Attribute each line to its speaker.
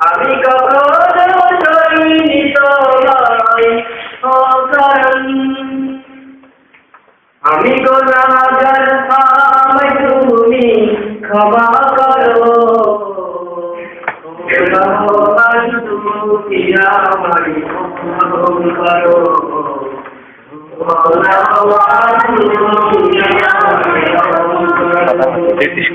Speaker 1: আমি কখনো সৈনি তোমায় অকারণ আমি গোলাগার আমি তুমি ক্ষমা করো তুমি আমায় ক্ষমা করো তেত্রিশ